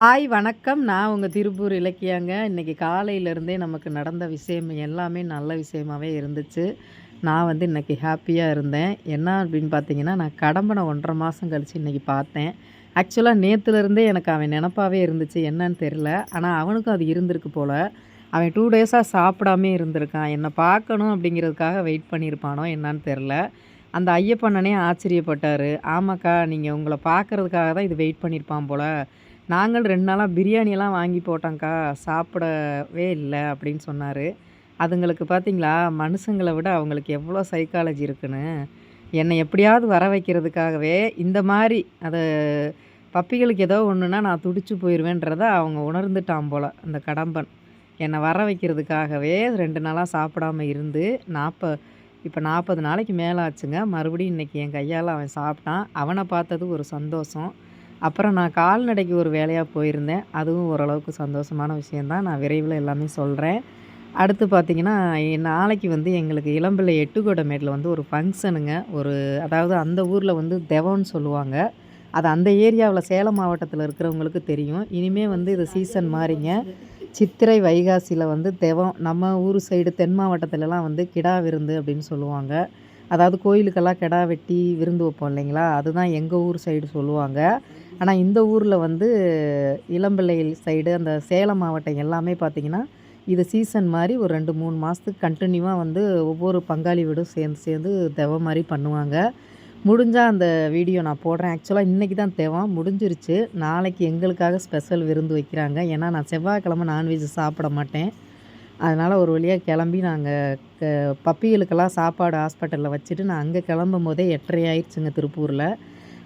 Hi வணக்கம். நான் உங்கள் திருப்பூர் இலக்கியாங்க. இன்னைக்கு காலையிலேருந்தே நமக்கு நடந்த விஷயம் எல்லாமே நல்ல விஷயமாகவே இருந்துச்சு. நான் வந்து இன்னைக்கு ஹாப்பியாக இருந்தேன். என்ன அப்படின்னு பார்த்தீங்கன்னா, நான் கடம்பன 1 1/2 மாசம் கழிச்சு பார்த்தேன். ஆக்சுவலாக நேற்றுலேருந்தே எனக்கு அவன் நினப்பாகவே இருந்துச்சு. என்னன்னு தெரியல. ஆனால் அவனுக்கும் அது இருந்திருக்கு போல் அவன் டூ டேஸாக சாப்பிடாமே இருந்திருக்கான். என்னை பார்க்கணும் அப்படிங்கிறதுக்காக வெயிட் பண்ணியிருப்பானோ என்னான்னு தெரில அந்த ஐயப்பண்ணனே ஆச்சரியப்பட்டாரு. "ஆமாக்கா, நீங்கள் உங்களை பார்க்கறதுக்காக தான் இது வெயிட் பண்ணியிருப்பான் போல் நாங்கள் ரெண்டு நாளாக பிரியாணியெல்லாம் வாங்கி போட்டோங்க்கா சாப்பிடவே இல்லை அப்படின்னு சொன்னார் அதுங்களுக்கு பார்த்தீங்களா, மனுஷங்களை விட அவங்களுக்கு எவ்வளோ சைக்காலஜி இருக்குன்னு. என்னை எப்படியாவது வர வைக்கிறதுக்காகவே இந்த மாதிரி அதை பப்பிகளுக்கு ஏதோ ஒன்றுனா நான் துடிச்சு போயிருவேன்றத அவங்க உணர்ந்துட்டான் போல் அந்த கடம்பன். என்னை வர வைக்கிறதுக்காகவே ரெண்டு நாளாக சாப்பிடாம இருந்து, நாற்ப இப்போ நாற்பது நாளைக்கு மேலே ஆச்சுங்க. மறுபடியும் இன்றைக்கி என் கையால் அவன் சாப்பிட்டான். அவனை பார்த்தது ஒரு சந்தோஷம். அப்புறம் நான் கால்நடைக்கு ஒரு வேலையாக போயிருந்தேன். அதுவும் ஓரளவுக்கு சந்தோஷமான விஷயந்தான் நான் விரைவில் எல்லாமே சொல்கிறேன் அடுத்து பார்த்திங்கன்னா நாளைக்கு வந்து எங்களுக்கு இளம்பிள்ளை எட்டுக்கோடமேட்டில் வந்து ஒரு ஃபங்க்ஷனுங்க ஒரு அதாவது அந்த ஊரில் வந்து தெவம்னு சொல்லுவாங்க. அது அந்த ஏரியாவில் சேலம் மாவட்டத்தில் இருக்கிறவங்களுக்கு தெரியும். இனிமேல் வந்து இது சீசன் மாதிரிங்க சித்திரை, வைகாசியில் வந்து தெவம். நம்ம ஊர் சைடு தென் மாவட்டத்துலலாம் வந்து கிடா விருந்து அப்படின்னு சொல்லுவாங்க. அதாவது கோயிலுக்கெல்லாம் கிடா வெட்டி விருந்து வைப்போம் இல்லைங்களா? அதுதான் எங்கள் ஊர் சைடு சொல்லுவாங்க. ஆனால் இந்த ஊரில் வந்து இளம்பிள்ளை சைடு அந்த சேலம் மாவட்டம் எல்லாமே பார்த்தீங்கன்னா, இது சீசன் மாதிரி ஒரு ரெண்டு மூணு மாதத்துக்கு கண்டினியூவாக வந்து ஒவ்வொரு பங்காளி வீடும் சேர்ந்து சேர்ந்து தெவம் மாதிரி பண்ணுவாங்க. முடிஞ்சால் அந்த வீடியோ நான் போடுறேன். ஆக்சுவலாக இன்றைக்கி தான் தெவம் முடிஞ்சிருச்சு. நாளைக்கு எங்களுக்காக ஸ்பெஷல் விருந்து வைக்கிறாங்க. ஏன்னா நான் செவ்வாய்க்கிழமை நான்வெஜ் சாப்பிட மாட்டேன். அதனால் ஒரு வழியாக கிளம்பி நாங்கள் க பப்பிகளுக்கெல்லாம் சாப்பாடு ஹாஸ்பிட்டலில் வச்சுட்டு நான் அங்கே கிளம்பும் போதே எட்டரை ஆயிடுச்சுங்க திருப்பூரில்.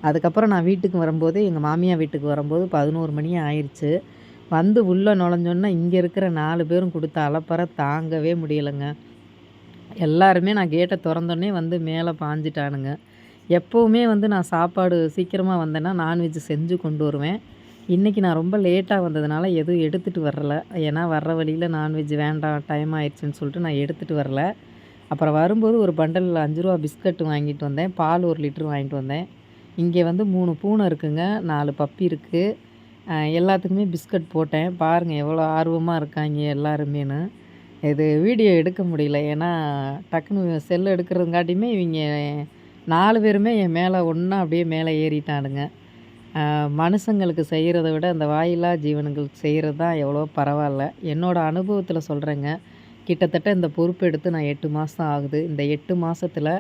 அதுக்கப்புறம் நான் வீட்டுக்கு வரும்போதே எங்கள் மாமியார் வீட்டுக்கு வரும்போது 11 மணி ஆயிடுச்சு. வந்து உள்ளே நுழைஞ்சோன்னா இங்கே இருக்கிற நாலு பேரும் கொடுத்த அலப்பற தாங்கவே முடியலைங்க. எல்லாருமே நான் கேட்டை திறந்தோடனே வந்து மேலே பாஞ்சிட்டானுங்க. எப்போவுமே வந்து நான் சாப்பாடு சீக்கிரமாக வந்தேன்னா, நான்வெஜ் செஞ்சு கொண்டு வருவேன். இன்றைக்கி நான் ரொம்ப லேட்டாக வந்ததுனால எதுவும் எடுத்துகிட்டு வரல. ஏன்னா வர்ற வழியில் நான்வெஜ் வேண்டாம் டைம் ஆயிடுச்சுன்னு சொல்லிட்டு நான் எடுத்துகிட்டு வரல. அப்புறம் வரும்போது ஒரு பண்டலில் அஞ்சு ரூபா பிஸ்கட் வாங்கிட்டு வந்தேன். பால் ஒரு லிட்டர் வாங்கிட்டு வந்தேன். இங்கே வந்து மூணு பூனை இருக்குங்க. நாலு பப்பி இருக்குது எல்லாத்துக்குமே பிஸ்கட் போட்டேன். பாருங்கள் எவ்வளோ ஆர்வமாக இருக்காங்க எல்லாருமேனு இது வீடியோ எடுக்க முடியல. ஏன்னா டக்குனு செல் எடுக்கிறதுங்காட்டியுமே இவங்க நாலு பேருமே என் மேலே ஒன்றா அப்படியே மேலே ஏறிட்டானுங்க. மனுஷங்களுக்கு செய்கிறத விட அந்த வாயில்லா ஜீவன்களுக்கு செய்கிறது தான் எவ்வளோ பரவாயில்ல என்னோடய அனுபவத்தில் சொல்கிறேங்க கிட்டத்தட்ட இந்த பொறுப்பு எடுத்து நான் எட்டு மாதம் ஆகுது. இந்த எட்டு மாதத்தில்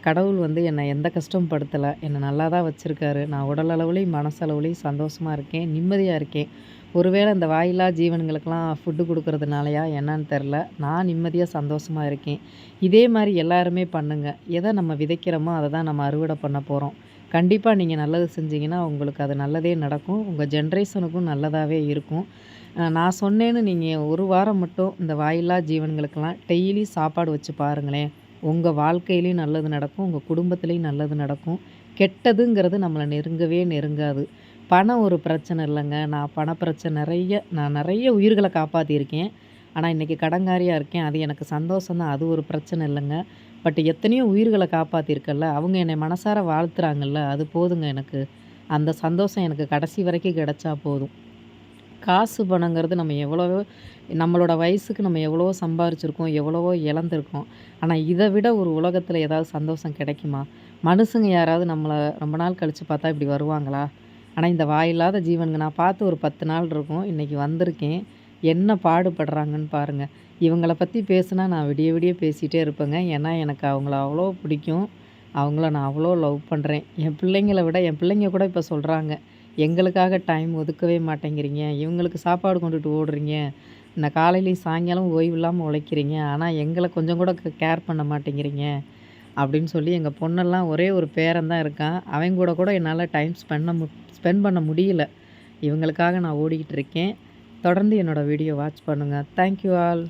கடவுள் வந்து என்னை எந்த கஷ்டம் படுத்தலை என்னை நல்லா தான் வச்சுருக்காரு நான் உடல் மனசளவுலேயும் சந்தோஷமாக இருக்கேன். நிம்மதியாக இருக்கேன். ஒருவேளை இந்த வாயில்லா ஜீவன்களுக்கெல்லாம் ஃபுட்டு கொடுக்குறதுனாலையா என்னன்னு தெரில நான் நிம்மதியாக சந்தோஷமாக இருக்கேன். இதே மாதிரி எல்லாருமே பண்ணுங்கள் எதை நம்ம விதைக்கிறோமோ அதை தான் நம்ம அறுவடை பண்ண போகிறோம் கண்டிப்பாக நீங்கள் நல்லது செஞ்சீங்கன்னா, உங்களுக்கு அது நல்லதே நடக்கும். உங்கள் ஜென்ரேஷனுக்கும் நல்லதாகவே இருக்கும். நான் சொன்னேன்னு நீங்கள் ஒரு வாரம் மட்டும் இந்த வாயில்லா ஜீவன்களுக்கெல்லாம் டெய்லி சாப்பாடு வச்சு பாருங்களேன். உங்கள் வாழ்க்கையிலையும் நல்லது நடக்கும். உங்கள் குடும்பத்துலேயும் நல்லது நடக்கும். கெட்டதுங்கிறது நம்மளை நெருங்கவே நெருங்காது. பணம் ஒரு பிரச்சனை இல்லைங்க நான் பண பிரச்சனை நான் நிறைய உயிர்களை காப்பாற்றியிருக்கேன் ஆனால் இன்னைக்கு கடங்காரியாக இருக்கேன். அது எனக்கு சந்தோஷம் தான். அது ஒரு பிரச்சனை இல்லைங்க பட் எத்தனையோ உயிர்களை காப்பாற்றிருக்கல்ல அவங்க என்னை மனசார வாழ்த்துறாங்கல்ல. அது போதுங்க எனக்கு. அந்த சந்தோஷம் எனக்கு கடைசி வரைக்கும் கிடைச்சா போதும். காசு பணங்கிறது நம்ம எவ்வளவோ நம்மளோட வயசுக்கு நம்ம எவ்வளவோ சம்பாரிச்சிருக்கோம். எவ்வளவோ இழந்திருக்கோம். ஆனால் இதை விட ஒரு உலகத்தில் ஏதாவது சந்தோஷம் கிடைக்குமா? மனுஷங்க யாராவது நம்மளை ரொம்ப நாள் கழித்து பார்த்தா இப்படி வருவாங்களா? ஆனால் இந்த வாயில்லாத ஜீவனுங்க நான் பார்த்து ஒரு 10 நாள் இருக்கும். இன்றைக்கி வந்திருக்கேன். என்ன பாடுபடுறாங்கன்னு பாருங்கள் இவங்கள பற்றி பேசுனா நான் விடிய விடிய பேசிகிட்டே இருப்பேங்க. ஏன்னா எனக்கு அவங்கள அவ்வளோ பிடிக்கும். அவங்கள நான் அவ்வளோ லவ் பண்ணுறேன் என் பிள்ளைங்கள விட என் பிள்ளைங்க கூட இப்போ சொல்கிறாங்க எங்களுக்காக டைம் ஒதுக்கவே மாட்டேங்கிறீங்க. இவங்களுக்கு சாப்பாடு கொண்டுட்டு ஓடுறீங்க. நான் காலையிலையும் சாயங்காலம் ஓய்வு இல்லாமல் உழைக்கிறீங்க. ஆனால் எங்களை கொஞ்சம் கூட கேர் பண்ண மாட்டேங்கிறீங்க. அப்படின்னு சொல்லி எங்கள் பொண்ணெல்லாம் ஒரே ஒரு பேரன் தான் இருக்கான். அவன் கூட கூட என்னால் டைம் ஸ்பெண்ட் மு ஸ்பெண்ட் பண்ண முடியல. இவங்களுக்காக நான் ஓடிக்கிட்டு இருக்கேன். தொடர்ந்து என்னோடய வீடியோ வாட்ச் பண்ணுங்கள் தேங்க் யூ ஆல்.